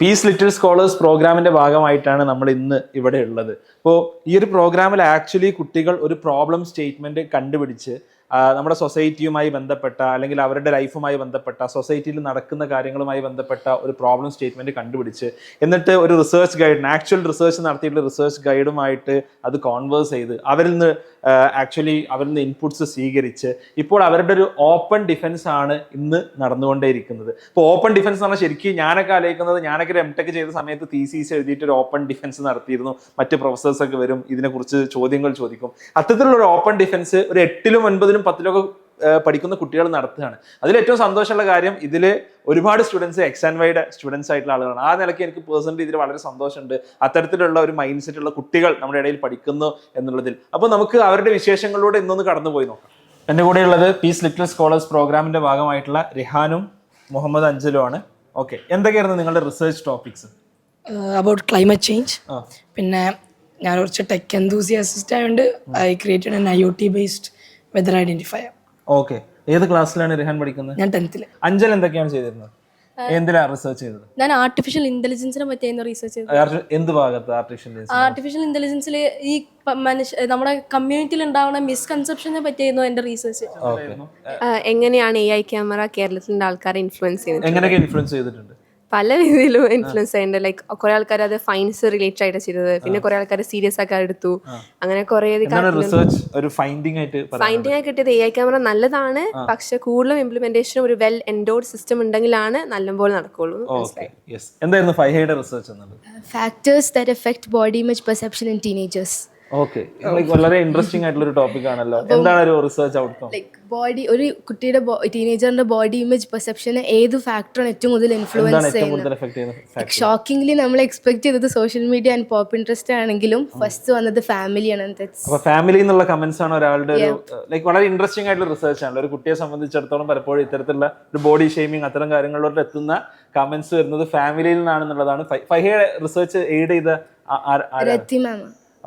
Piece little scholars പ്രോഗ്രാമിന്റെ ഭാഗമായിട്ടാണ് നമ്മൾ ഇന്ന് ഇവിടെ ഉള്ളത്. അപ്പോൾ ഈ ഒരു പ്രോഗ്രാമിൽ ആക്ച്വലി കുട്ടികൾ ഒരു പ്രോബ്ലം സ്റ്റേറ്റ്മെന്റ് കണ്ടുപിടിച്ച് നമ്മുടെ സൊസൈറ്റിയുമായി ബന്ധപ്പെട്ട അല്ലെങ്കിൽ അവരുടെ ലൈഫുമായി ബന്ധപ്പെട്ട സൊസൈറ്റിയിൽ നടക്കുന്ന കാര്യങ്ങളുമായി ബന്ധപ്പെട്ട ഒരു പ്രോബ്ലം സ്റ്റേറ്റ്മെന്റ് കണ്ടുപിടിച്ച് എന്നിട്ട് ഒരു റിസർച്ച് ഗൈഡിന് ആക്ച്വൽ റിസർച്ച് നടത്തിയിട്ടുള്ള റിസർച്ച് ഗൈഡുമായിട്ട് അത് കോൺവേഴ്സ് ചെയ്ത് അവരിൽ നിന്ന് ആക്ച്വലി അവരിൽ നിന്ന് ഇൻപുട്സ് സ്വീകരിച്ച് ഇപ്പോൾ അവരുടെ ഒരു ഓപ്പൺ ഡിഫൻസ് ആണ് ഇന്ന് നടന്നുകൊണ്ടേയിരിക്കുന്നത്. ഇപ്പോൾ ഓപ്പൺ ഡിഫൻസ് എന്ന് പറഞ്ഞാൽ ശരിക്കും ഞാനൊക്കെ ആലോചിക്കുന്നത് ഞാനൊക്കെ എം ടെക് ചെയ്ത സമയത്ത് തീസീസ് എഴുതിയിട്ട് ഒരു ഓപ്പൺ ഡിഫൻസ് നടത്തിയിരുന്നു. മറ്റ് പ്രൊഫസേഴ്സ് ഒക്കെ വരും ഇതിനെക്കുറിച്ച് ചോദ്യങ്ങൾ ചോദിക്കും. അത്തരത്തിലുള്ള ഒരു ഓപ്പൺ ഡിഫൻസ് ഒരു എട്ടിലും ഒൻപതിലും പത്തിലും ഒക്കെ പഠിക്കുന്ന കുട്ടികൾ നടത്തുകയാണ്. അതിൽ ഏറ്റവും സന്തോഷമുള്ള കാര്യം ഇതിൽ ഒരുപാട് students ex and wide students ആയിട്ടുള്ള ആളുകളാണ്. ആ നിലയ്ക്ക് എനിക്ക് പേഴ്സണലി ഇതിൽ വളരെ സന്തോഷമുണ്ട്. അത്തരത്തിലുള്ള ഒരു മൈൻഡ് സെറ്റുള്ള കുട്ടികൾ നമ്മുടെ ഇടയിൽ പഠിക്കുന്നു എന്നുള്ളതിൽ. അപ്പോൾ നമുക്ക് അവരുടെ വിശേഷങ്ങളിലൂടെ ഇന്നൊന്ന് കടന്നുപോയി നോക്കാം. എന്റെ കൂടെയുള്ളത് പീസ് ലിറ്റിൽ സ്കോളേഴ്സ് പ്രോഗ്രാമിന്റെ ഭാഗമായിട്ടുള്ള റിഹാനും മുഹമ്മദ് അഞ്ചലുമാണ് ഓക്കെ എന്തൊക്കെയായിരുന്നു നിങ്ങളുടെ research topics about climate change പിന്നെ ഞാൻ കുറച്ച് ടെക് എന്തൂസിയാസിസ്റ്റ് ആയതുകൊണ്ട് I created an I O T based weather identifier okay ഏത് ക്ലാസ്സിലാണ് റിഹാൻ പഠിക്കുന്നത്? ഞാൻ ടെൻത്തിൽ അഞ്ചൽ എന്തൊക്കെയാണ് ചെയ്തിരുന്നത്? എന്തിനാണ് റിസർച്ച് ചെയ്തത്? ഞാൻ ആർട്ടിഫിഷ്യൽ ഇന്റലിജൻസിനെ പറ്റിയായിരുന്നു റീസർച്ച് ചെയ്തത്. ആർട്ടി- എന്ത് ഭാഗത്ത് ആർട്ടിഫിഷ്യൽ ആർട്ടിഫിഷ്യൽ ഇന്റലിജൻസിൽ ഈ പ- മനുഷ്യ നമ്മുടെ കമ്മ്യൂണിറ്റിയിൽ ഉണ്ടാവുന്ന മിസ്കൺസെപ്ഷനെ പറ്റിയായിരുന്നു എന്റെ റീസെർച്ച് ഓക്കെ എങ്ങനെയാണ് എ ഐ ക്യാമറ കേരളത്തിലുള്ള ആൾക്കാരെ ഇൻഫ്ലുവൻസ് ചെയ്യുന്നത് എങ്ങനെയൊക്കെ ഇൻഫ്ലുവൻസ് ചെയ്തിട്ടുണ്ട്? പല രീതിയിലും ഇൻഫ്ലുവൻസ് ആയിട്ടുണ്ട്. ലൈക് കുറെ ആൾക്കാർ അത് ഫൈൻസ് റിലേറ്റഡ് ആയിട്ട് ചെയ്തത്. പിന്നെ കുറെ ആൾക്കാർ സീരിയസ് ആക്കി എടുത്തു. അങ്ങനെ കുറെ എന്താണ് റിസർച്ച് ഒരു ഫൈൻഡിങ് ആയിട്ട് ആയി കിട്ടിയത് എ ഐ ക്യാമറ നല്ലതാണ്. പക്ഷെ കൂടുതലും ഇംപ്ലിമെന്റേഷൻ ഒരു വെൽ എൻഡോർഡ് സിസ്റ്റം ഉണ്ടെങ്കിലാണ് നല്ലപോലെ നടക്കുള്ളൂ. ഓക്കെ യെസ് എന്തായിരുന്നു ഫൈഹയുടെ റിസർച്ച് എന്നുള്ളത് factors that affect body image perception in teenagers. Okay വളരെ ഇൻട്രസ്റ്റിംഗ് ആയിട്ടുള്ള ഒരു ടോപ്പിക് ആണല്ലോ എന്താണ് ഒരു റിസർച്ച് ഔട്ട്കം ലൈക് ബോഡി ഒരു കുട്ടിയുടെ ടീനേജറിന്റെ ബോഡി ഇമേജ് പെർസെപ്ഷനെ ഏത് ഫാക്ടറാണ് ഏറ്റവും കൂടുതൽ ഇൻഫ്ലുവൻസ് ചെയ്യുന്നത്? ഷോക്കിംഗ്ലി നമ്മൾ എക്സ്പെക്ട് ചെയ്തത് social media and pop interest ആണെങ്കിലും ഫസ്റ്റ് വന്നത് ഫാമിലിയാണ് അപ്പൊ ഫാമിലി എന്നുള്ള കമന്റ്സ് ആണ് ഒരാളുടെ ഒരു ലൈക്ക് വളരെ ഇൻട്രസ്റ്റിംഗ് ആയിട്ടുള്ള റിസർച്ച് ആണല്ലോ. ഒരു കുട്ടിയെ സംബന്ധിച്ചിടത്തോളം പലപ്പോഴും ഇത്തരത്തിലുള്ള ഒരു ബോഡി ഷെയ്മിങ് അത്തരം കാര്യങ്ങളിലോട്ട് എത്തുന്ന കമന്റ്സ് വരുന്നത് ഫാമിലിയിൽ നിന്നാണെന്നുള്ളതാണ്. ഫൈഹയുടെ റിസർച്ച് എയ്ഡ് ചെയ്ത രത്തി മാം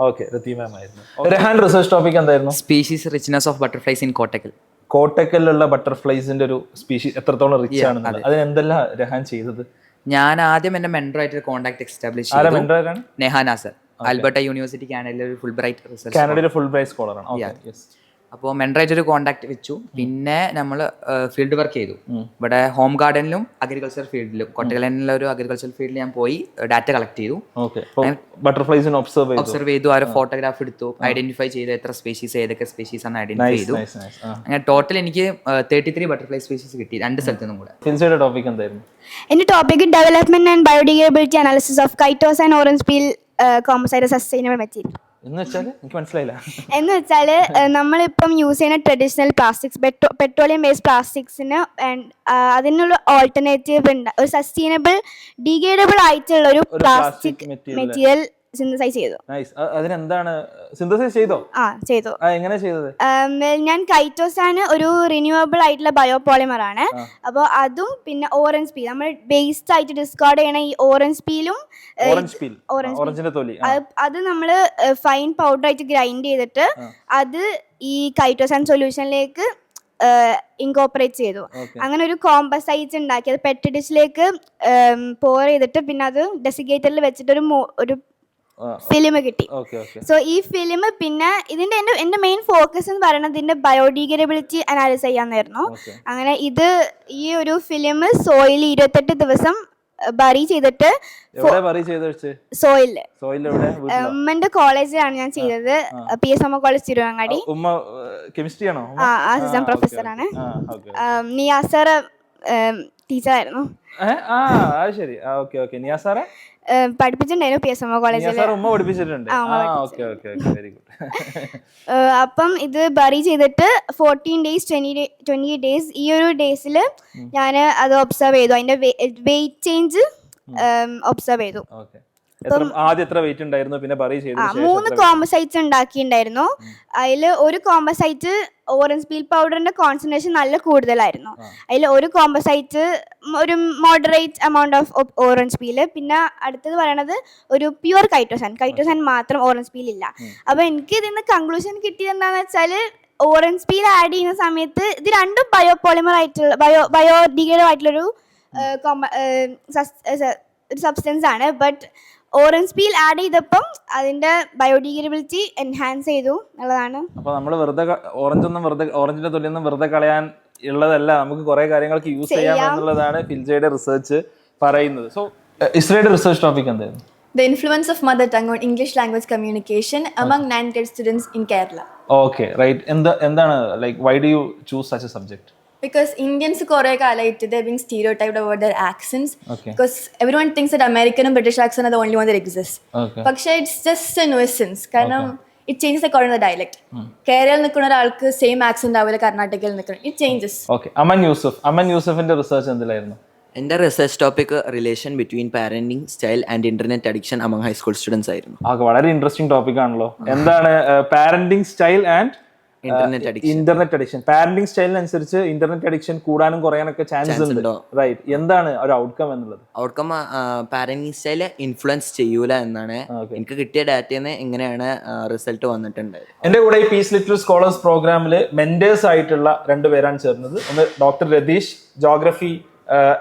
ഓക്കെ രത്തി മാം ആയിരുന്നു. രഹാൻ റിസർച്ച് ടോപ്പിക് എന്തായിരുന്നു? Species richness of butterflies in Kottakkal കോട്ടക്കലിലുള്ള ബട്ടർഫ്ലൈസിന്റെ ഒരു സ്പീഷീസ് എത്രത്തോളം റിച്ച് ആണ് അതിന് എന്തെല്ലാം രഹാൻ ചെയ്തത്? ഞാൻ ആദ്യം എന്റെ മെൻഡർ ആയിട്ട് കോൺടാക്ട് എസ്റ്റാബ്ലിഷ് ചെയ്തു. മെൻഡറാണ് നെഹാ നാസർ. ആൽബർട്ട യൂണിവേഴ്സിറ്റി കാനഡയിലെ ഫുൾ ബ്രൈറ്റ് കാനഡയിലെ ഫുൾ സ്കോളർ സ്കോളറാണ് അപ്പോൾ മെൻറേജ് ഒരു കോൺടാക്ട് വെച്ചു. പിന്നെ നമ്മൾ ഫീൽഡ് വർക്ക് ചെയ്തു. ഇവിടെ ഹോം ഗാർഡനിലും അഗ്രികൾച്ചർ ഫീൽഡിലും കൊട്ടകലിലെ ഒരു അഗ്രികൾച്ചർ ഫീൽഡിൽ ഞാൻ പോയി ഡാറ്റ കളക്ട് ചെയ്തു. ബട്ടർഫ്ലൈസ് ബട്ടർഫ്ലൈസിനെ ഒബ്സർവ് ചെയ്തു. ഒബ്സർവ് ചെയ്തു അവരെ ഫോട്ടോഗ്രാഫ് എടുത്തു ഐഡന്റിഫൈ ചെയ്തു എത്ര സ്പീഷീസ് ഏതൊക്കെ സ്പീഷീസ് ആണ് ഐഡന്റിഫൈ ചെയ്തു. നൈസ് നൈസ് ആ. അങ്ങനെ ടോട്ടൽ എനിക്ക് തേർട്ടി ത്രീ ബട്ടർഫ്ലൈ സ്പീഷീസ് കിട്ടി രണ്ട് സ്ഥലത്തു നിന്നും കൂടെ. ടോപ്പിക് എന്തായിരുന്നു? എന്റെ topic development and biodegradability analysis of chitosan and orange peel composite sustainable material എന്ന് വെച്ചാൽ എനിക്ക് മനസ്സിലായില്ല. എന്ന് വെച്ചാൽ നമ്മളിപ്പം യൂസ് ചെയ്യുന്ന ട്രഡീഷണൽ പ്ലാസ്റ്റിക്സ് പെട്രോളിയം ബേസ്ഡ് പ്ലാസ്റ്റിക്സിന് അതിനുള്ള ഓൾട്ടർനേറ്റീവ് ഉണ്ട്. ഒരു സസ്റ്റൈനബിൾ ഡിഗ്രേഡബിൾ ആയിട്ടുള്ള ഒരു പ്ലാസ്റ്റിക് മെറ്റീരിയൽ സിന്തസൈസ് ചെയ്തു. നൈസ് അതിനെന്താണ്? സിന്തസൈസ് ചെയ്തോ? ആ ചെയ്തു. എങ്ങനെ ചെയ്തത്? ഞാൻ കൈറ്റോസാൻ ഒരു റിന്യൂവബിൾ ആയിട്ടുള്ള ബയോ പോളിമർ ആണ് അപ്പോൾ അതും പിന്നെ ഓറഞ്ച് പീൽ നമ്മൾ ബേസ്ഡ് ആയിട്ട് ഡിസ്കാർഡ് ചെയ്യണ ഈ ഓറഞ്ച് പീലും ഓറഞ്ച് ഓറഞ്ചിന്റെ തൊലി. അത് നമ്മൾ ഫൈൻ പൗഡർ ആയിട്ട് ഗ്രൈൻഡ് ചെയ്തിട്ട് അത് ഈ കൈറ്റോസാൻ സൊല്യൂഷനിലേക്ക് ഇൻകോപ്പറേറ്റ് ചെയ്തു. അങ്ങനെ ഒരു കോമ്പസൈറ്റ് ഉണ്ടാക്കി. അത് പെറ്റ് ഡിഷിലേക്ക് പോർ ചെയ്തിട്ട് പിന്നെ അത് ഡെസിഗേറ്ററിൽ വെച്ചിട്ട് ഒരു ഒരു ഫിലിം കിട്ടി. സോ ഈ ഫിലിം പിന്നെ ഇതിന്റെ എന്റെ എന്റെ മെയിൻ ഫോക്കസ് എന്ന് പറയുന്നത് ഇതിന്റെ ബയോഡീഗ്രബിലിറ്റി അനാലിസ് ചെയ്യാന്നായിരുന്നു അങ്ങനെ ഇത് ഈ ഒരു ഫിലിം സോയിൽ ഇരുപത്തെട്ട് ദിവസം ബറി ചെയ്തിട്ട് വീട്ടിലോ? ഉമ്മന്റെ കോളേജിലാണ് ഞാൻ ചെയ്തത്. P S M college Tirurangadi. ഉമ്മ കെമിസ്ട്രി ആണോ? ആ അസിസ്റ്റന്റ് പ്രൊഫസറാണ്. നിയാസർ ടീച്ചറായിരുന്നു ആ ശരി. Okay okay. നിയാസാറെ പഠിപ്പിച്ചിട്ടുണ്ടായിരുന്നു പി എസ് എം കോളേജിൽ നിയാസാർ ഉമ്മ പഠിപ്പിച്ചിട്ടുണ്ട്. ആ, ആ ഉമ്മ okay okay okay very good അപ്പം ഇത് ബറി ചെയ്തിട്ട് fourteen days twenty twenty days ഈ ഒരു ഡേയ്സിൽ ഞാൻ അത് ഒബ്സർവ് ചെയ്തു. അതിന്റെ വെയിറ്റ് ചേഞ്ച് ഒബ്സർവ് ചെയ്തു. ഓക്കെ. ആദ്യം എത്ര വെയിറ്റ് ഉണ്ടായിരുന്നു പിന്നെ ചെയ്തു മൂന്ന് കോമ്പസൈറ്റ്സ് ഉണ്ടാക്കിയിട്ടുണ്ടായിരുന്നു. അതിൽ ഒരു കോമ്പസൈറ്റ് ഓറഞ്ച് പീൽ പൗഡറിന്റെ കോൺസെൻട്രേഷൻ നല്ല കൂടുതലായിരുന്നു. അതിൽ ഒരു കോമ്പസൈറ്റ് ഒരു moderate amount of orange peel പിന്നെ അടുത്തത് പറയണത് ഒരു പ്യുവർ കൈറ്റോസാൻ കൈറ്റോസാൻ മാത്രം ഓറഞ്ച് പീൽ ഇല്ല. അപ്പൊ എനിക്ക് ഇതിന്ന് കൺക്ലൂഷൻ കിട്ടിയത് എന്താണെന്ന് വെച്ചാൽ ഓറഞ്ച് പീൽ ആഡ് ചെയ്യുന്ന സമയത്ത് ഇത് രണ്ടും ബയോ പോളിമർ ആയിട്ടുള്ള ബയോ ബയോഡിഗ്രേഡബിൾ ആയിട്ടുള്ളൊരു ഒരു സബ്സ്റ്റൻസ് ആണ്. ബട്ട് ഓറഞ്ച് പീൽ ആഡ് ചെയ്തപ്പം അതിന്റെ ബയോഡിഗ്രബിലിറ്റി എൻഹാൻസ് ചെയ്തു എന്നുള്ളതാണ്. അപ്പൊ നമ്മൾ വെറുതെ ഓറഞ്ച് ഒന്നും വെറുതെ ഓറഞ്ചിന്റെ തൊലിയൊന്നും വെറുതെ കളയാൻ ഉള്ളതല്ല. നമുക്ക് കുറെ കാര്യങ്ങൾക്ക് യൂസ് ചെയ്യാം. എന്നുള്ളതാണ് ഫിൽജയുടെ റിസർച്ച് പറയുന്നത്. സോ ഇസ്രയുടെ റിസർച്ച് ടോപ്പിക് എന്തായിരുന്നു? The influence of mother tongue on English language communication among ninth grade students in Kerala. Okay right എന്താ എന്താണ് like why do you choose such a subject Because Indians കുറെ കാലമായിട്ട് they're being stereotyped about their accents. Okay. Because everyone thinks that American and British accent are the only one that exists. Okay. പക്ഷേ it's just a nuisance. കാരണം it changes according to dialect കേരളയിൽ നിൽക്കുന്ന ഒരാൾക്ക് same accent ആവില്ല കർണാടകയിൽ നിൽക്കണം it changes okay Aman Yusuf Aman യൂസഫിന്റെ research എന്തിലായിരുന്നു? എന്റെ research topic relation between parenting style and internet addiction among high school students ആയിരുന്നു. വളരെ ഇൻട്രസ്റ്റിംഗ് ടോപ്പിക് ആണല്ലോ. എന്താണ് parenting style and internet addiction parenting സ്റ്റൈലിനനുസരിച്ച് internet addiction കൂടാനും കുറയാനൊക്കെ ചാൻസ് ഉണ്ട്. Right എന്താണ് ഒരു ഔട്ട്കം എന്നുള്ളത്? ഔട്ട്കം പാരന്റിങ് സ്റ്റൈൽ ഇൻഫ്ലുവൻസ് ചെയ്യൂല എന്നാണ്. എനിക്ക് കിട്ടിയ ഡാറ്റയിൽ നിന്ന് ഇങ്ങനെയാണ് റിസൾട്ട് വന്നിട്ടുണ്ട്. എന്റെ കൂടെ ഈ പീസ് ലിറ്റിൽ സ്കോളേഴ്സ് പ്രോഗ്രാമിൽ മെന്റേഴ്സ് ആയിട്ടുള്ള രണ്ടുപേരാണ് ചേർന്നത്. ഒന്ന് ഡോക്ടർ രതീഷ് ജോഗ്രഫി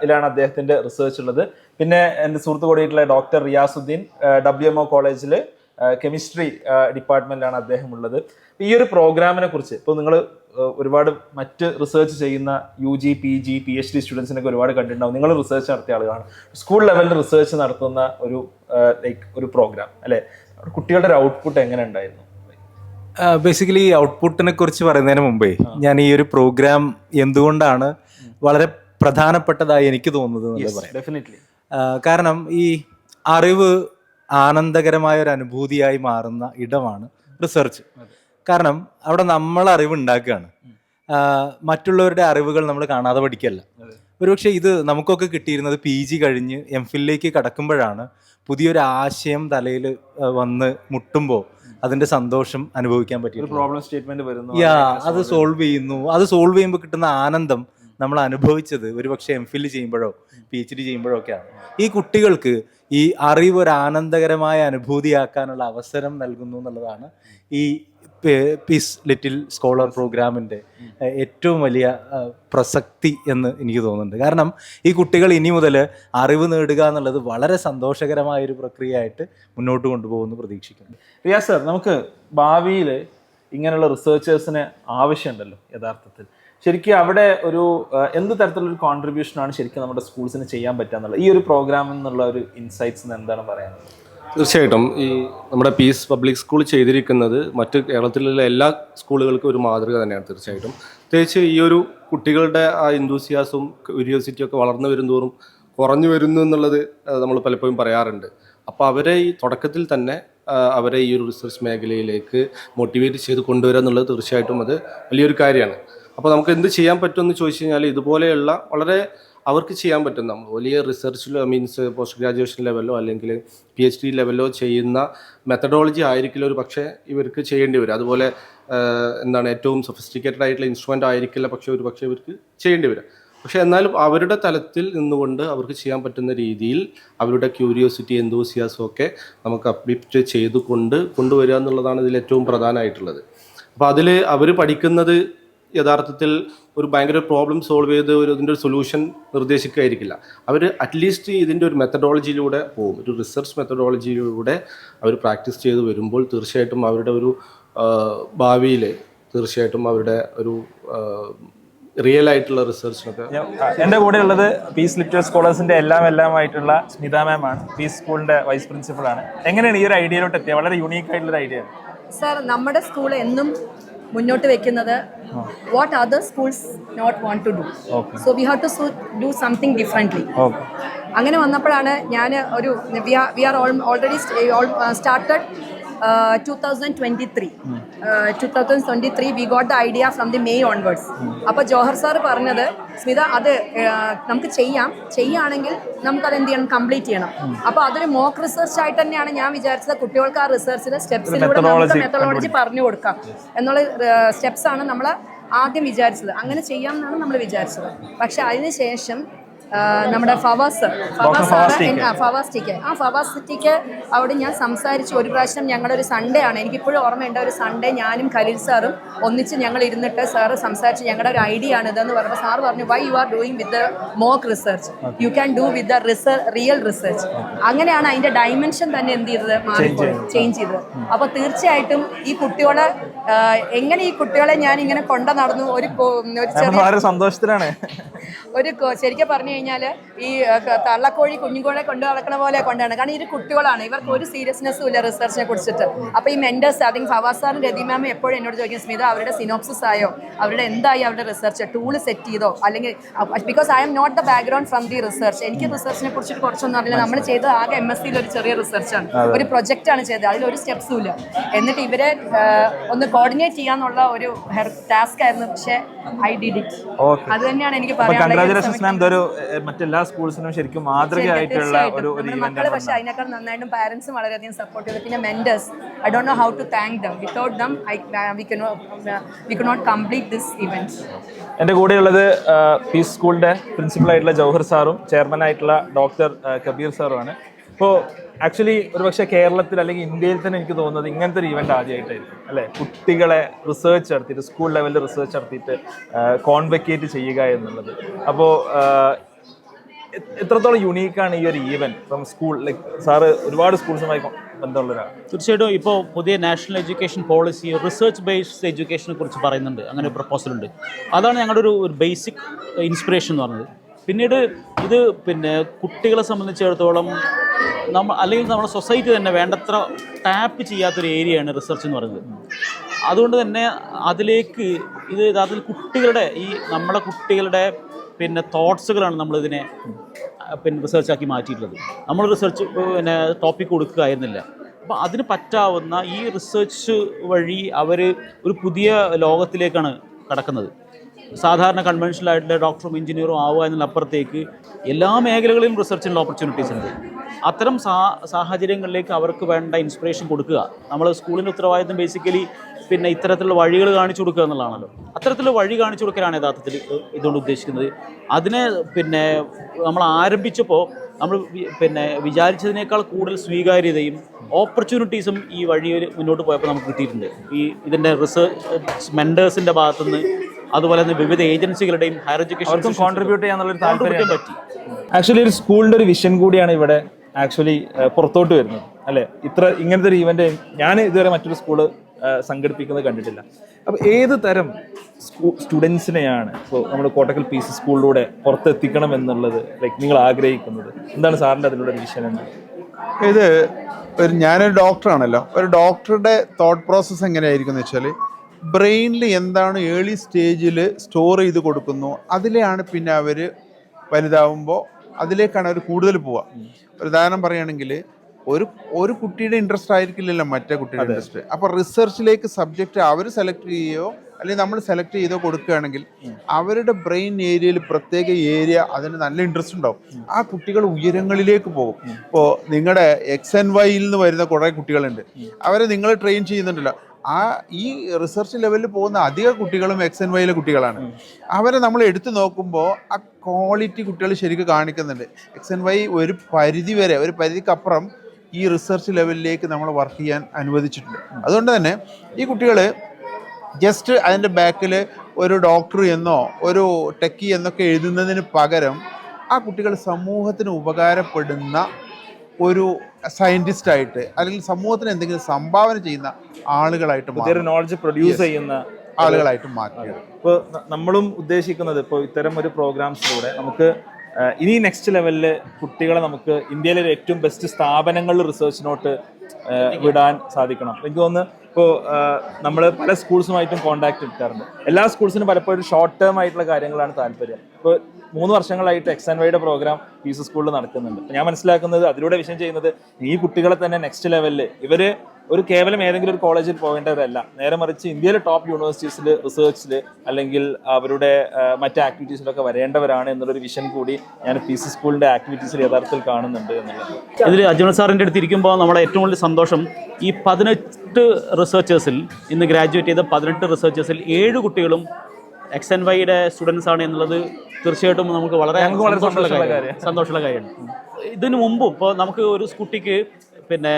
ിലാണ് അദ്ദേഹത്തിന്റെ റിസർച്ച് ഉള്ളത്. പിന്നെ എന്റെ സുഹൃത്ത് കൂടിയിട്ടുള്ള doctor Riyasuddin W M O കോളേജിൽ കെമിസ്ട്രി ഡിപ്പാർട്ട്മെന്റിലാണ് അദ്ദേഹം ഉള്ളത്. ഈ ഒരു പ്രോഗ്രാമിനെ കുറിച്ച് ഇപ്പോൾ നിങ്ങൾ ഒരുപാട് മറ്റ് റിസർച്ച് ചെയ്യുന്ന U G P G P H D സ്റ്റുഡൻസിനൊക്കെ ഒരുപാട് കണ്ടിട്ടുണ്ടാവും. നിങ്ങൾ റിസർച്ച് നടത്തിയ ആളുകളാണ്. സ്കൂൾ ലെവലിൽ റിസർച്ച് നടത്തുന്ന ഒരു ലൈക്ക് ഒരു പ്രോഗ്രാം അല്ലെ? കുട്ടികളുടെ ഒരു ഔട്ട്പുട്ട് എങ്ങനെ ഉണ്ടായിരുന്നു? ബേസിക്കലി ഔട്ട്പുട്ടിനെ കുറിച്ച് പറയുന്നതിന് മുമ്പേ ഞാൻ ഈ ഒരു പ്രോഗ്രാം എന്തുകൊണ്ടാണ് വളരെ പ്രധാനപ്പെട്ടതായി എനിക്ക് തോന്നുന്നത് കാരണം ഈ അറിവ് ആനന്ദകരമായ ഒരു അനുഭൂതിയായി മാറുന്ന ഇടമാണ് റിസർച്ച് കാരണം അവിടെ നമ്മൾ അറിവ് ഉണ്ടാക്കുകയാണ് മറ്റുള്ളവരുടെ അറിവുകൾ നമ്മൾ കാണാതെ പഠിക്കല്ല ഒരുപക്ഷെ ഇത് നമുക്കൊക്കെ കിട്ടിയിരുന്നത് പി ജി കഴിഞ്ഞ് എം ഫില്ലിലേക്ക് കടക്കുമ്പോഴാണ് പുതിയൊരു ആശയം തലയിൽ വന്ന് മുട്ടുമ്പോൾ അതിന്റെ സന്തോഷം അനുഭവിക്കാൻ പറ്റിയത് പ്രോബ്ലം സ്റ്റേറ്റ്മെന്റ് വരുന്നു. യാ അത് സോൾവ് ചെയ്യുന്നു. അത് സോൾവ് ചെയ്യുമ്പോൾ കിട്ടുന്ന ആനന്ദം നമ്മൾ അനുഭവിച്ചത് ഒരുപക്ഷെ എം ഫിൽ ചെയ്യുമ്പോഴോ പി എച്ച് ഡി ചെയ്യുമ്പോഴോ ഒക്കെയാണ് ഈ കുട്ടികൾക്ക് ഈ അറിവ് ഒരു ആനന്ദകരമായ അനുഭൂതിയാക്കാനുള്ള അവസരം നൽകുന്നു എന്നുള്ളതാണ് ഈ പീസ് ലിറ്റിൽ സ്കോളർ പ്രോഗ്രാമിന്റെ ഏറ്റവും വലിയ പ്രസക്തി എന്ന് എനിക്ക് തോന്നുന്നുണ്ട്. കാരണം ഈ കുട്ടികൾ ഇനി മുതൽ അറിവ് നേടുക എന്നുള്ളത് വളരെ സന്തോഷകരമായ ഒരു പ്രക്രിയയായിട്ട് മുന്നോട്ട് കൊണ്ടുപോകുമെന്ന് പ്രതീക്ഷിക്കുന്നു. റിയാസ് സർ നമുക്ക് ഭാവിയിൽ ഇങ്ങനെയുള്ള റിസർച്ചേഴ്സിന് ആവശ്യമുണ്ടല്ലോ യഥാർത്ഥത്തിൽ. ശരിക്കും അവിടെ ഒരു എന്ത് തരത്തിലുള്ള കോൺട്രിബ്യൂഷനാണ് ശരിക്കും നമ്മുടെ സ്കൂൾസിന് ചെയ്യാൻ പറ്റുക എന്നുള്ളത് ഈ ഒരു പ്രോഗ്രാമിൽ നിന്നുള്ള ഒരു ഇൻസൈറ്റ്സ് എന്താണ് പറയാനുള്ളത്? തീർച്ചയായിട്ടും ഈ നമ്മുടെ പീസ് പബ്ലിക് സ്കൂൾ ചെയ്തിരിക്കുന്നത് മറ്റ് കേരളത്തിലുള്ള എല്ലാ സ്കൂളുകൾക്കും ഒരു മാതൃക തന്നെയാണ് തീർച്ചയായിട്ടും. പ്രത്യേകിച്ച് ഈ ഒരു കുട്ടികളുടെ ആ ഇന്തൂസിയാസും ക്യൂരിയോസിറ്റിയും ഒക്കെ വളർന്നു വരുന്തോറും കുറഞ്ഞു വരുന്നു എന്നുള്ളത് നമ്മൾ പലപ്പോഴും പറയാറുണ്ട്. അപ്പോൾ അവരെ ഈ തുടക്കത്തിൽ തന്നെ അവരെ ഈ ഒരു റിസർച്ച് മേഖലയിലേക്ക് മോട്ടിവേറ്റ് ചെയ്ത് കൊണ്ടുവരിക എന്നുള്ളത് തീർച്ചയായിട്ടും അത് വലിയൊരു കാര്യമാണ്. അപ്പോൾ നമുക്ക് എന്ത് ചെയ്യാൻ പറ്റുമെന്ന് ചോദിച്ചു കഴിഞ്ഞാൽ ഇതുപോലെയുള്ള വളരെ അവർക്ക് ചെയ്യാൻ പറ്റുന്ന വലിയ റിസർച്ചിലോ മീൻസ് പോസ്റ്റ് ഗ്രാജുവേഷൻ ലെവലിലോ അല്ലെങ്കിൽ പി എച്ച് ഡി ലെവലോ ചെയ്യുന്ന മെത്തഡോളജി ആയിരിക്കില്ല ഒരു പക്ഷേ ഇവർക്ക് ചെയ്യേണ്ടി വരും. അതുപോലെ എന്താണ് ഏറ്റവും സൊഫിസ്റ്റിക്കേറ്റഡ് ആയിട്ടുള്ള ഇൻസ്ട്രുമെന്റ് ആയിരിക്കില്ല പക്ഷേ ഒരു പക്ഷേ ഇവർക്ക് ചെയ്യേണ്ടി വരും. പക്ഷേ എന്നാലും അവരുടെ തലത്തിൽ നിന്നുകൊണ്ട് അവർക്ക് ചെയ്യാൻ പറ്റുന്ന രീതിയിൽ അവരുടെ ക്യൂരിയോസിറ്റി എന്തോസിയാസും ഒക്കെ നമുക്ക് അപ്ലിഫ്റ്റ് ചെയ്തുകൊണ്ട് കൊണ്ടുവരിക എന്നുള്ളതാണ് ഇതിൽ ഏറ്റവും പ്രധാനമായിട്ടുള്ളത്. അപ്പോൾ അതിൽ അവർ പഠിക്കുന്നത് യഥാർത്ഥത്തിൽ ഒരു ഭയങ്കര പ്രോബ്ലം സോൾവ് ചെയ്ത് ഒരു ഇതിന്റെ ഒരു സൊല്യൂഷൻ നിർദ്ദേശിക്കുകയായിരിക്കില്ല. അവർ അറ്റ്ലീസ്റ്റ് ഇതിന്റെ ഒരു മെത്തഡോളജിയിലൂടെ പോകും. ഒരു റിസർച്ച് മെത്തഡോളജിയിലൂടെ അവർ പ്രാക്ടീസ് ചെയ്ത് വരുമ്പോൾ തീർച്ചയായിട്ടും അവരുടെ ഒരു ഭാവിയിൽ തീർച്ചയായിട്ടും അവരുടെ ഒരു റിയൽ ആയിട്ടുള്ള റിസർച്ചിനൊക്കെ എന്റെ കൂടെ ഉള്ളത് പീസ് ലിറ്റർ സ്കോളേഴ്സിന്റെ എല്ലാം എല്ലാം ആയിട്ടുള്ള സ്മിത മാം ആണ്. പീസ് സ്കൂളിന്റെ വൈസ് പ്രിൻസിപ്പൾ ആണ്. എങ്ങനെയാണ് ഈ ഒരു ഐഡിയയിലോട്ട് എത്തിയത് വളരെ യൂണീക്ക് ആയിട്ടുള്ള ഒരു ഐഡിയ സർ നമ്മുടെ സ്കൂൾ എന്നും മുന്നോട്ട് വെക്കുന്നത് what other schools not want to do so we have to do something differently അങ്ങനെ വന്നപ്പോഴാണ് ഞാൻ ഒരു we are already started two thousand twenty three two thousand twenty three we got the idea from the May onwards അപ്പോൾ Johar sir പറഞ്ഞത് സ്മിത അത് uh, നമുക്ക് ചെയ്യാം. ചെയ്യുകയാണെങ്കിൽ നമുക്കത് എന്ത് ചെയ്യണം? കംപ്ലീറ്റ് ചെയ്യണം. അപ്പോൾ അതൊരു മോക്ക് റിസർച്ച് ആയിട്ട് തന്നെയാണ് ഞാൻ വിചാരിച്ചത്. കുട്ടികൾക്ക് ആ റിസർച്ചിലെ സ്റ്റെപ്സിലൂടെ നമുക്ക് methodology മെത്തഡോളജി പറഞ്ഞു കൊടുക്കാം. എന്നുള്ള സ്റ്റെപ്സ് ആണ് നമ്മൾ ആദ്യം വിചാരിച്ചത്. അങ്ങനെ ചെയ്യാം എന്നാണ് നമ്മൾ വിചാരിച്ചത്. പക്ഷെ അതിനുശേഷം നമ്മുടെ ഫവാസ്. ആ, ടിക്ക്. ആ ഫവാസ് ടിക്ക് അവിടെ ഞാൻ സംസാരിച്ചു. ഒരു പ്രാവശ്യം ഞങ്ങളൊരു സൺഡേ ആണ്. എനിക്കിപ്പോഴും ഓർമ്മയുണ്ട്. ഒരു സൺഡേ ഞാനും ഖലീൽ സാറും ഒന്നിച്ച് ഞങ്ങൾ ഇരുന്നിട്ട് സാറ് സംസാരിച്ച്. ഞങ്ങളുടെ ഒരു ഐഡിയ ആണ് ഇതെന്ന് പറഞ്ഞപ്പോൾ സാർ പറഞ്ഞു why you are doing with the mock research you can do with the research real research അങ്ങനെയാണ് അതിന്റെ ഡയമെൻഷൻ തന്നെ എന്ത് ചെയ്തത്? മാറിപ്പോയി ചേഞ്ച് ചെയ്തത്. അപ്പോൾ തീർച്ചയായിട്ടും ഈ കുട്ടികളെ എങ്ങനെ ഈ കുട്ടികളെ ഞാൻ ഇങ്ങനെ കൊണ്ടു നടന്നു? ഒരു സന്തോഷത്തിലാണ്. ഒരു ശരിക്കും പറഞ്ഞു കഴിഞ്ഞാൽ ഈ തള്ളക്കോഴി കുഞ്ഞുകോഴെ കൊണ്ടു നടക്കുന്ന പോലെ കൊണ്ടാണ്. കാരണം ഇത് കുട്ടികളാണ്. ഇവർക്ക് ഒരു സീരിയസ്നെസ്സും ഇല്ല റിസർച്ചിനെ കുറിച്ചിട്ട്. അപ്പോൾ ഈ മെന്റേഴ്സ് അതിന് ഫവാസാറും രതി മാം എപ്പോഴും എന്നോട് ചോദിക്കും സ്മിത അവരുടെ സിനോപ്സിസ് ആയോ? അവരുടെ എന്തായി അവരുടെ റിസർച്ച് ടൂൾ സെറ്റ് ചെയ്തോ? അല്ലെങ്കിൽ because I'm not the background from the research എനിക്ക് റിസർച്ചിനെ കുറിച്ചിട്ട് കുറച്ചൊന്നും അറിയില്ല. നമ്മൾ ചെയ്തത് ആകെ എം എസ് സിയിൽ ഒരു ചെറിയ റിസർച്ചാണ് ഒരു പ്രൊജക്റ്റാണ് ആണ് ചെയ്തത്. അതിൽ ഒരു സ്റ്റെപ്സും ഇല്ല. എന്നിട്ട് ഇവരെ ഒന്ന് കോർഡിനേറ്റ് ചെയ്യാന്നുള്ള ഒരു ടാസ്ക് ആയിരുന്നു. പക്ഷേ ഐ ഡിഡ് ഇറ്റ് അത് തന്നെയാണ് എനിക്ക് പറയാനുള്ളത്. കൺഗ്രാചുലേഷൻസ് മാം ഇതൊരു മറ്റെല്ലാ സ്കൂൾസിനും ശരിക്കും മാതൃകയായിട്ടുള്ള. ഒരു ഒരു നമ്മുടെ ഇവന്റ് മക്കൾ പക്ഷേ അതിനേക്കാൾ നന്നായിട്ടും പാരന്റ്സും വളരെയധികം സപ്പോർട്ട് ചെയ്തു. പിന്നെ mentors I don't know how to thank them without them I we cannot we cannot complete this event എന്റെ കൂടെയുള്ളത് പീസ് സ്കൂളിന്റെ പ്രിൻസിപ്പൽ ആയിട്ടുള്ള ജൗഹർ സാറും ചെയർമാൻ ആയിട്ടുള്ള ഡോക്ടർ കബീർ സാറുമാണ്. ഇപ്പോൾ ആക്ച്വലി ഒരുപക്ഷെ കേരളത്തിൽ അല്ലെങ്കിൽ ഇന്ത്യയിൽ തന്നെ എനിക്ക് തോന്നുന്നത് ഇങ്ങനത്തെ ഒരു ഇവന്റ് ആദ്യമായിട്ടായിരിക്കും അല്ലെ? കുട്ടികളെ റിസർച്ച് നടത്തിയിട്ട് സ്കൂൾ ലെവലിൽ റിസർച്ച് നടത്തിയിട്ട് കോൺവെക്കേറ്റ് ചെയ്യുക എന്നുള്ളത്. അപ്പോൾ എത്രത്തോളം യുണീക്കാണ് ഈ ഒരു event from school like sir ഒരുപാട് സ്കൂൾസുമായി ബന്ധമുള്ള തീർച്ചയായിട്ടും ഇപ്പോൾ പുതിയ national education policy research based എഡ്യൂക്കേഷനെ കുറിച്ച് പറയുന്നുണ്ട്. അങ്ങനെ ഒരു പ്രപ്പോസൽ ഉണ്ട്. അതാണ് ഞങ്ങളുടെ ഒരു ബേസിക് ഇൻസ്പിറേഷൻ എന്ന് പറഞ്ഞത്. പിന്നീട് ഇത് പിന്നെ കുട്ടികളെ സംബന്ധിച്ചിടത്തോളം നമ്മൾ അല്ലെങ്കിൽ നമ്മുടെ സൊസൈറ്റി തന്നെ വേണ്ടത്ര ടാപ്പ് ചെയ്യാത്തൊരു ഏരിയയാണ് റിസർച്ച് എന്ന് പറയുന്നത്. അതുകൊണ്ട് തന്നെ അതിലേക്ക് ഇത് യഥാർത്ഥത്തിൽ കുട്ടികളുടെ ഈ നമ്മുടെ കുട്ടികളുടെ പിന്നെ തോട്ട്സുകളാണ് നമ്മളിതിനെ പിന്നെ റിസർച്ചാക്കി മാറ്റിയിട്ടുള്ളത്. നമ്മൾ റിസർച്ച് പിന്നെ ടോപ്പിക് കൊടുക്കുകയായിരുന്നില്ല. അപ്പോൾ അതിന് പറ്റാവുന്ന ഈ റിസർച്ച് വഴി അവർ ഒരു പുതിയ ലോകത്തിലേക്കാണ് കടക്കുന്നത്. സാധാരണ കൺവെൻഷനൽ ആയിട്ടുള്ള ഡോക്ടറും എഞ്ചിനീയറും ആവുക എന്നതിനപ്പുറത്തേക്ക് എല്ലാ മേഖലകളിലും റിസർച്ചിനുള്ള ഓപ്പർച്യൂണിറ്റീസ് ഉണ്ട്. അത്തരം സാ സാഹചര്യങ്ങളിലേക്ക് അവർക്ക് വേണ്ട ഇൻസ്പിറേഷൻ കൊടുക്കുക. നമ്മൾ സ്കൂളിന്റെ ഉത്തരവാദിത്തം ബേസിക്കലി പിന്നെ ഇത്തരത്തിലുള്ള വഴികൾ കാണിച്ചു കൊടുക്കുക എന്നുള്ളതാണല്ലോ. അത്തരത്തിലുള്ള വഴി കാണിച്ചു കൊടുക്കലാണ് യഥാർത്ഥത്തിൽ ഇതുകൊണ്ട് ഉദ്ദേശിക്കുന്നത്. അതിനെ പിന്നെ നമ്മൾ ആരംഭിച്ചപ്പോൾ നമ്മൾ പിന്നെ വിചാരിച്ചതിനേക്കാൾ കൂടുതൽ സ്വീകാര്യതയും ഓപ്പർച്യൂണിറ്റീസും ഈ വഴിയിൽ മുന്നോട്ട് പോയപ്പോൾ നമുക്ക് കിട്ടിയിട്ടുണ്ട്. ഈ ഇതിന്റെ റിസർച്ച് മെൻഡേഴ്സിന്റെ ഭാഗത്തുനിന്ന് അതുപോലെ തന്നെ വിവിധ ഏജൻസികളുടെയും ഹയർ എഡ്യൂക്കേഷൻ കോൺട്രിബ്യൂട്ട് ചെയ്യാൻ താല്പര്യം. പറ്റി. ആക്ച്വലി ഒരു സ്കൂളിന്റെ ഒരു വിഷൻ കൂടിയാണ് ഇവിടെ ആക്ച്വലി പുറത്തോട്ട് വരുന്നത് അല്ലെ? ഇത്ര ഇങ്ങനത്തെ ഒരു ഇവന്റ് ഞാൻ ഇതുവരെ മറ്റൊരു സ്കൂൾ സംഘടിപ്പിക്കുന്നത് കണ്ടിട്ടില്ല. അപ്പൊ ഏത് തരം സ്കൂ സ്റ്റുഡൻസിനെയാണ് ഇപ്പോൾ നമ്മുടെ കോട്ടക്കൽ പി സി സ്കൂളിലൂടെ പുറത്തെത്തിക്കണം എന്നുള്ളത് ലൈക്ക് നിങ്ങൾ ആഗ്രഹിക്കുന്നത്? എന്താണ് സാറിന്റെ അതിലൂടെ ഒരു വിഷൻ എന്ന് ഇത് ഒരു ഞാനൊരു ഡോക്ടറാണല്ലോ ഒരു ഡോക്ടറുടെ തോട്ട് പ്രോസസ്സ് എങ്ങനെയായിരിക്കും എന്ന് വെച്ചാൽ ബ്രെയിനിൽ എന്താണ് ഏർലി സ്റ്റേജിൽ സ്റ്റോർ ചെയ്ത് കൊടുക്കുന്നു അതിലെയാണ് പിന്നെ അവർ വലുതാവുമ്പോൾ അതിലേക്കാണ് അവർ കൂടുതൽ പോവുക ഒരു ഉദാഹരണം പറയുകയാണെങ്കിൽ ഒരു ഒരു കുട്ടിയുടെ ഇൻട്രസ്റ്റ് ആയിരിക്കില്ലല്ലോ മറ്റേ കുട്ടിയുടെ ഇൻട്രസ്റ്റ് അപ്പോൾ റിസർച്ചിലേക്ക് സബ്ജക്റ്റ് അവർ സെലക്ട് ചെയ്യുകയോ അല്ലെങ്കിൽ നമ്മൾ സെലക്ട് ചെയ്തോ കൊടുക്കുകയാണെങ്കിൽ അവരുടെ ബ്രെയിൻ ഏരിയയിൽ പ്രത്യേക ഏരിയ അതിന് നല്ല ഇൻട്രസ്റ്റ് ഉണ്ടാവും. ആ കുട്ടികൾ ഉയരങ്ങളിലേക്ക് പോകും. ഇപ്പോൾ നിങ്ങളുടെ എക്സ് എൻ വൈയിൽ നിന്ന് വരുന്ന കുറേ കുട്ടികളുണ്ട്. അവരെ നിങ്ങൾ ട്രെയിൻ ചെയ്യുന്നുണ്ടല്ലോ. ആ ഈ റിസർച്ച് ലെവലിൽ പോകുന്ന അധിക കുട്ടികളും എക്സ് എൻ വൈയിലെ കുട്ടികളാണ്. അവരെ നമ്മൾ എടുത്തു നോക്കുമ്പോൾ ആ ക്വാളിറ്റി കുട്ടികൾ ശരിക്കും കാണിക്കുന്നുണ്ട്. എക്സ് എൻ വൈ ഒരു പരിധി വരെ ഒരു പരിധിക്കപ്പുറം ഈ റിസർച്ച് ലെവലിലേക്ക് നമ്മൾ വർക്ക് ചെയ്യാൻ അനുവദിച്ചിട്ടുണ്ട്. അതുകൊണ്ട് തന്നെ ഈ കുട്ടികൾ ജസ്റ്റ് അതിന്റെ ബാക്കിൽ ഒരു ഡോക്ടർ എന്നോ ഒരു ടെക്കി എന്നൊക്കെ എഴുതുന്നതിന് പകരം ആ കുട്ടികൾ സമൂഹത്തിന് ഉപകാരപ്പെടുന്ന ഒരു സയന്റിസ്റ്റ് ആയിട്ട് അല്ലെങ്കിൽ സമൂഹത്തിന് എന്തെങ്കിലും സംഭാവന ചെയ്യുന്ന ആളുകളായിട്ട്. നോളജ് പ്രൊഡ്യൂസ് ചെയ്യുന്ന ആളുകളായിട്ട് മാറ്റുക. ഇപ്പോൾ നമ്മളും ഉദ്ദേശിക്കുന്നത് ഇപ്പോൾ ഇത്തരം ഒരു പ്രോഗ്രാംസിലൂടെ നമുക്ക് ഇനി നെക്സ്റ്റ് ലെവലിൽ കുട്ടികളെ നമുക്ക് ഇന്ത്യയിലെ ഏറ്റവും ബെസ്റ്റ് സ്ഥാപനങ്ങളിൽ റിസർച്ചിനോട്ട് വിടാൻ സാധിക്കണം. എനിക്ക് തോന്നുന്നു ഇപ്പോൾ നമ്മൾ പല സ്കൂൾസുമായിട്ടും കോണ്ടാക്ട് എടുക്കാറുണ്ട്. എല്ലാ സ്കൂൾസിനും പലപ്പോഴും ഷോർട്ട് ടേം ആയിട്ടുള്ള കാര്യങ്ങളാണ് താല്പര്യം. ഇപ്പോൾ മൂന്ന് വർഷങ്ങളായിട്ട് എക്സ് ആൻഡ് വൈയുടെ പ്രോഗ്രാം പീസ് സ്കൂളിൽ നടക്കുന്നുണ്ട്. ഞാൻ മനസ്സിലാക്കുന്നത് അതിലൂടെ വിഷയം ചെയ്യുന്നത് ഈ കുട്ടികളെ തന്നെ നെക്സ്റ്റ് ലെവലിൽ ഇവർ ഒരു കേവലം ഏതെങ്കിലും ഒരു കോളേജിൽ പോകേണ്ടവരല്ല. നേരെ മറിച്ച് ഇന്ത്യയിലെ ടോപ്പ് യൂണിവേഴ്സിറ്റീസിൽ റിസർച്ചിൽ അല്ലെങ്കിൽ അവരുടെ മറ്റ് ആക്ടിവിറ്റീസിലൊക്കെ വരേണ്ടവരാണ് എന്നുള്ളൊരു വിഷൻ കൂടി ഞാൻ പി സി സ്കൂളിന്റെ ആക്ടിവിറ്റീസിൽ യഥാർത്ഥത്തിൽ കാണുന്നുണ്ട് എന്നുള്ളത് ഇതിൽ അജ്മൽ സാറിന്റെ അടുത്ത് ഇരിക്കുമ്പോൾ നമ്മുടെ ഏറ്റവും വലിയ സന്തോഷം ഈ പതിനെട്ട് റിസർച്ചേഴ്സിൽ ഇന്ന് ഗ്രാജുവേറ്റ് ചെയ്ത പതിനെട്ട് റിസർച്ചേഴ്സിൽ ഏഴ് കുട്ടികളും എക്സ് എൻ വൈയുടെ സ്റ്റുഡൻസ് ആണ് എന്നുള്ളത് തീർച്ചയായിട്ടും നമുക്ക് വളരെ സന്തോഷമുള്ള കാര്യമാണ് സന്തോഷമുള്ള കാര്യമാണ് ഇതിനു മുമ്പും ഇപ്പോൾ നമുക്ക് ഒരു കുട്ടിക്ക് പിന്നെ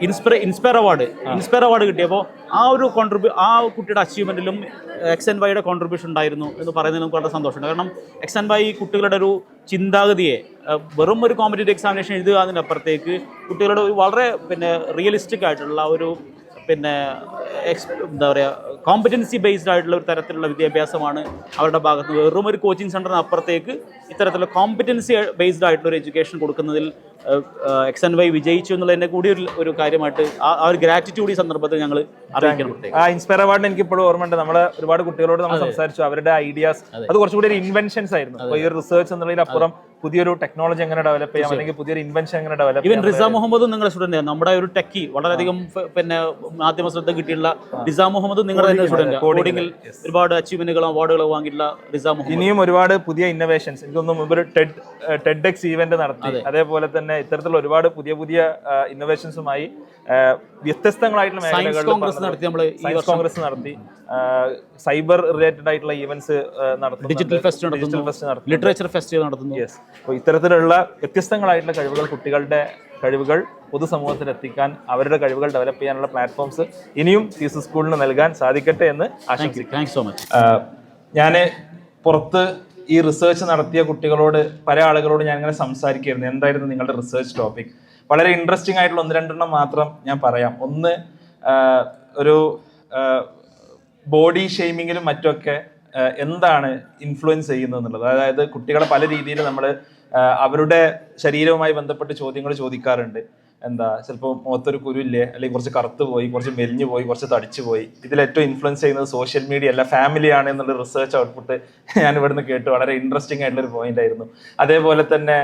inspire inspire award inspire award കിട്ടിയപ്പോൾ ആ ഒരു കോൺട്രിബ്യൂ ആ കുട്ടിയുടെ അച്ചീവ്മെന്റിലും എക്സ് ആൻഡ് വൈയുടെ കോൺട്രിബ്യൂഷൻ ഉണ്ടായിരുന്നു എന്ന് പറയുന്നത് നമുക്ക് വളരെ സന്തോഷമുണ്ട്. കാരണം എക്സ് ആൻഡ് വൈ കുട്ടികളുടെ ഒരു ചിന്താഗതിയെ വെറും ഒരു കോമ്പറ്റേറ്റീവ് എക്സാമിനേഷൻ എഴുതുക അതിനപ്പുറത്തേക്ക് കുട്ടികളുടെ ഒരു വളരെ പിന്നെ റിയലിസ്റ്റിക് ആയിട്ടുള്ള ഒരു പിന്നെ എക്സ് എന്താ പറയുക കോമ്പറ്റൻസി ബേസ്ഡ് ആയിട്ടുള്ള ഒരു തരത്തിലുള്ള വിദ്യാഭ്യാസമാണ് അവരുടെ ഭാഗത്ത് വെറും ഒരു കോച്ചിങ് സെന്ററിന് അപ്പുറത്തേക്ക് ഇത്തരത്തിലുള്ള കോമ്പറ്റൻസി ബേസ്ഡ് ആയിട്ടുള്ള ഒരു എഡ്യൂക്കേഷൻ കൊടുക്കുന്നതിൽ എക്സ് എൻ വൈ വിജയിച്ചു എന്നുള്ളതിന്റെ കൂടി ഒരു ഒരു കാര്യമായിട്ട് ആ ഒരു ഗ്രാറ്റിറ്റ്യൂഡ് ഈ സന്ദർഭത്തിൽ ഞങ്ങൾ അറിയിക്കണം. ആ ഇൻസ്പയർ അവാർഡിന് എനിക്ക് ഇപ്പോഴും ഓർമ്മയുണ്ട്. നമ്മൾ ഒരുപാട് കുട്ടികളോട് നമ്മൾ സംസാരിച്ചു. അവരുടെ ഐഡിയാസ് അത്. കുറച്ചുകൂടി ഒരു ഇൻവെൻഷൻസ് ആയിരുന്നു. ഈ ഒരു റിസർച്ച് എന്നുള്ളതിനപ്പുറം പുതിയൊരു ടെക്നോളജി എങ്ങനെ ഡെവലപ്പ് ചെയ്യാം അല്ലെങ്കിൽ പുതിയൊരു ഇൻവെൻഷൻ എങ്ങനെ ഡെവലപ്പ് ഈവൻ റിസ മുഹമ്മദും നിങ്ങളുടെ സ്റ്റുഡന്റ് നമ്മുടെ ഒരു ടെക്കി വളരെയധികം പിന്നെ മാധ്യമ ശ്രദ്ധ കിട്ടിയുള്ള റിസ മുഹമ്മദും നിങ്ങളുടെ തന്നെ സ്റ്റുഡന്റ് കോഡിംഗിൽ ഒരുപാട് അച്ചീവ്മെന്റുകളും അവാർഡുകളും വാങ്ങിയിട്ടുള്ള റിസ മുഹമ്മദ് ഇനിയും ഒരുപാട് പുതിയ ഇന്നോവേഷൻസ് എനിക്കൊന്നും മുമ്പ് ഒരു ടെഡ് ടെഡ് എക്സ് ഈവന്റ് നടത്തി. അതേപോലെ തന്നെ ഇത്തരത്തിലുള്ള ഒരുപാട് പുതിയ പുതിയ ഇന്നോവേഷൻസുമായി വ്യത്യസ്തങ്ങളായിട്ടുള്ള മേഖലകളിൽ കോൺഗ്രസ് നടത്തി നമ്മൾ സയൻസ് കോൺഗ്രസ് നടത്തി സൈബർ റിലേറ്റഡ് ആയിട്ടുള്ള ഇവന്റ്സ് നടത്തുന്നു ഡിജിറ്റൽ ഫെസ്റ്റ് ഡിജിറ്റൽ ഫെസ്റ്റ് നടത്തുന്നു. ലിറ്ററേച്ചർ ഫെസ്റ്റ് നടത്തുന്നു. യെസ് അപ്പോൾ ഇത്തരത്തിലുള്ള വ്യത്യസ്തങ്ങളായിട്ടുള്ള കഴിവുകൾ കുട്ടികളുടെ കഴിവുകൾ പൊതുസമൂഹത്തിൽ എത്തിക്കാൻ അവരുടെ കഴിവുകൾ ഡെവലപ്പ് ചെയ്യാനുള്ള പ്ലാറ്റ്ഫോംസ് ഇനിയും സീസസ് സ്കൂളിന് നൽകാൻ സാധിക്കട്ടെ എന്ന് ആശംസിക്കുന്നു. താങ്ക്സ് സോ മച്ച് ഞാൻ പുറത്ത് ഈ റിസർച്ച് നടത്തിയ കുട്ടികളോട് പല ആളുകളോട് ഞാൻ ഇങ്ങനെ സംസാരിക്കുകയായിരുന്നു എന്തായിരുന്നു നിങ്ങളുടെ റിസർച്ച് ടോപ്പിക് വളരെ ഇൻട്രസ്റ്റിംഗ് ആയിട്ടുള്ള ഒന്ന് രണ്ടെണ്ണം മാത്രം ഞാൻ പറയാം. ഒന്ന് ഒരു ബോഡി ഷെയ്മിങ്ങിലും മറ്റൊക്കെ എന്താണ് ഇൻഫ്ലുവൻസ് ചെയ്യുന്നത് എന്നുള്ളത് അതായത് കുട്ടികളെ പല രീതിയിൽ നമ്മൾ അവരുടെ ശരീരവുമായി ബന്ധപ്പെട്ട് ചോദ്യങ്ങൾ ചോദിക്കാറുണ്ട്. എന്താ ചിലപ്പോൾ മുഖത്തൊരു കുരുല്ലേ അല്ലെങ്കിൽ കുറച്ച് കറുത്ത് പോയി കുറച്ച് മെലിഞ്ഞു പോയി കുറച്ച് തടിച്ചു പോയി. ഇതിൽ ഏറ്റവും ഇൻഫ്ലുവൻസ് ചെയ്യുന്നത് സോഷ്യൽ മീഡിയ അല്ല ആണ് എന്നുള്ള റിസർച്ച് ഔട്ട്പുട്ട് ഞാൻ ഇവിടുന്ന് കേട്ടു. വളരെ ഇൻട്രസ്റ്റിംഗ് ആയിട്ടുള്ള ഒരു പോയിന്റ് ആയിരുന്നു. അതേപോലെ തന്നെ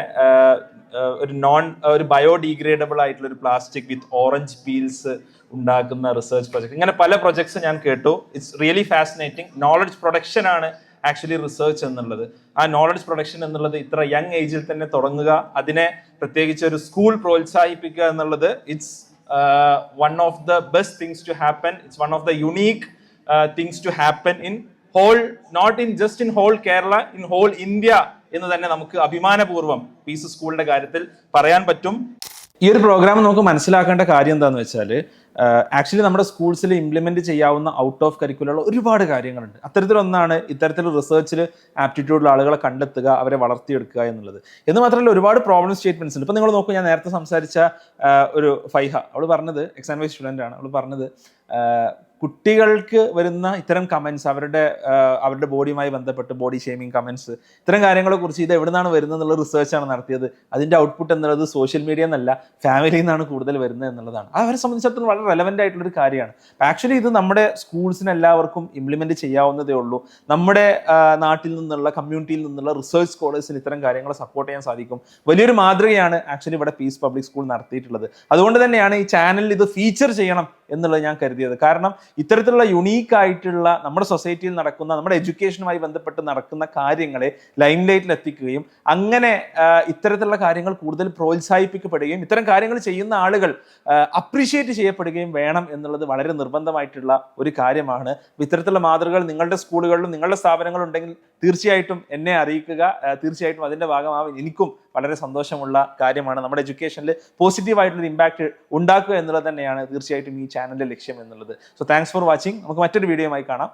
ഒരു നോൺ ഒരു ബയോഡിഗ്രേഡബിൾ ആയിട്ടുള്ള ഒരു പ്ലാസ്റ്റിക് വിത്ത് ഓറഞ്ച് പീൽസ് ഉണ്ടാക്കുന്ന റിസർച്ച് പ്രൊജക്ട് ഇങ്ങനെ പല പ്രൊജക്ട്സ് ഞാൻ കേട്ടു. It's really fascinating knowledge production ആണ് ആക്ച്വലി റിസർച്ച് എന്നുള്ളത്. ആ നോളജ് പ്രൊഡക്ഷൻ എന്നുള്ളത് ഇത്ര യങ് ഏജിൽ തന്നെ തുടങ്ങുക അതിനെ പ്രത്യേകിച്ച് ഒരു സ്കൂൾ പ്രോത്സാഹിപ്പിക്കുക എന്നുള്ളത് it's one of the best things to happen it's one of the unique things to happen in whole not in just in whole Kerala in whole India എന്ന് തന്നെ നമുക്ക് അഭിമാനപൂർവം പീസ് സ്കൂളിന്റെ കാര്യത്തിൽ പറയാൻ പറ്റും. ഈ ഒരു പ്രോഗ്രാം നമുക്ക് മനസ്സിലാക്കേണ്ട കാര്യം എന്താണെന്ന് വെച്ചാൽ ആക്ച്വലി നമ്മുടെ സ്കൂൾസിൽ ഇംപ്ലിമെന്റ് ചെയ്യാവുന്ന ഔട്ട് ഓഫ് കരിക്കുലർ ഒരുപാട് കാര്യങ്ങളുണ്ട്. അത്തരത്തിലൊന്നാണ് ഇത്തരത്തിൽ റിസർച്ചിൽ ആപ്റ്റിറ്റ്യൂഡുള്ള ആളുകളെ കണ്ടെത്തുക അവരെ വളർത്തിയെടുക്കുക എന്നുള്ളത്. എന്ന് മാത്രമല്ല ഒരുപാട് പ്രോബ്ലം സ്റ്റേറ്റ്മെന്റ്സ് ഉണ്ട്. ഇപ്പോൾ നിങ്ങൾ നോക്കൂ ഞാൻ നേരത്തെ സംസാരിച്ച ഒരു ഫൈഹ. അവൾ പറഞ്ഞത് എക്സാം വൈസ് സ്റ്റുഡന്റ് ആണ്. അവൾ പറഞ്ഞത് ആ, കുട്ടികൾക്ക് വരുന്ന ഇത്തരം കമൻസ് അവരുടെ അവരുടെ ബോഡിയുമായി ബന്ധപ്പെട്ട് ബോഡി ഷെയ്മിങ് കമൻസ് ഇത്തരം കാര്യങ്ങളെ കുറിച്ച് ഇത് എവിടെ നിന്നാണ് വരുന്നത് എന്നുള്ള റിസർച്ചാണ് നടത്തിയത്. അതിന്റെ ഔട്ട്പുട്ട് എന്നുള്ളത് സോഷ്യൽ മീഡിയ എന്നല്ല ഫാമിലിയിൽ നിന്നാണ് കൂടുതൽ വരുന്നത് എന്നുള്ളതാണ്. അവരെ സംബന്ധിച്ചിടത്തോളം വളരെ റെലവന്റ് ആയിട്ടുള്ളൊരു കാര്യമാണ്. ആക്ച്വലി ഇത് നമ്മുടെ സ്കൂൾസിന് എല്ലാവർക്കും ഇംപ്ലിമെന്റ് ചെയ്യാവുന്നതേ ഉള്ളൂ. നമ്മുടെ നാട്ടിൽ നിന്നുള്ള കമ്മ്യൂണിറ്റിയിൽ നിന്നുള്ള റിസർച്ച് സ്കോളേഴ്സിന് ഇത്തരം കാര്യങ്ങളെ സപ്പോർട്ട് ചെയ്യാൻ സാധിക്കും. വലിയൊരു മാതൃകയാണ് ആക്ച്വലി ഇവിടെ പീസ് പബ്ലിക് സ്കൂൾ നടത്തിയിട്ടുള്ളത്. അതുകൊണ്ട് തന്നെയാണ് ഈ ചാനലിൽ ഇത് ഫീച്ചർ ചെയ്യണം എന്നുള്ളത് ഞാൻ കരുതിയത്. കാരണം ഇത്തരത്തിലുള്ള യുണീക്ക് ആയിട്ടുള്ള നമ്മുടെ സൊസൈറ്റിയിൽ നടക്കുന്ന നമ്മുടെ എഡ്യൂക്കേഷനുമായി ബന്ധപ്പെട്ട് നടക്കുന്ന കാര്യങ്ങളെ ലൈം ലൈറ്റിൽ എത്തിക്കുകയും അങ്ങനെ ഇത്തരത്തിലുള്ള കാര്യങ്ങൾ കൂടുതൽ പ്രോത്സാഹിപ്പിക്കപ്പെടുകയും ഇത്തരം കാര്യങ്ങൾ ചെയ്യുന്ന ആളുകൾ അപ്രീഷിയേറ്റ് ചെയ്യപ്പെടുകയും വേണം എന്നുള്ളത് വളരെ നിർബന്ധമായിട്ടുള്ള ഒരു കാര്യമാണ്. ഇത്തരത്തിലുള്ള മാതൃകകൾ നിങ്ങളുടെ സ്കൂളുകളിലും നിങ്ങളുടെ സ്ഥാപനങ്ങളുണ്ടെങ്കിൽ തീർച്ചയായിട്ടും എന്നെ അറിയിക്കുക. തീർച്ചയായിട്ടും അതിന്റെ ഭാഗമാവാൻ എനിക്കും വളരെ സന്തോഷമുള്ള കാര്യമാണ്. നമ്മുടെ എഡ്യൂക്കേഷനിൽ പോസിറ്റീവായിട്ടുള്ള ഇമ്പാക്ട് ഉണ്ടാക്കുക എന്നുള്ളത് തന്നെയാണ് തീർച്ചയായിട്ടും ഈ ചാനലിന്റെ ലക്ഷ്യം എന്നുള്ളത്. സോ താങ്ക്സ് ഫോർ വാച്ചിങ് നമുക്ക് മറ്റൊരു വീഡിയോയുമായി കാണാം.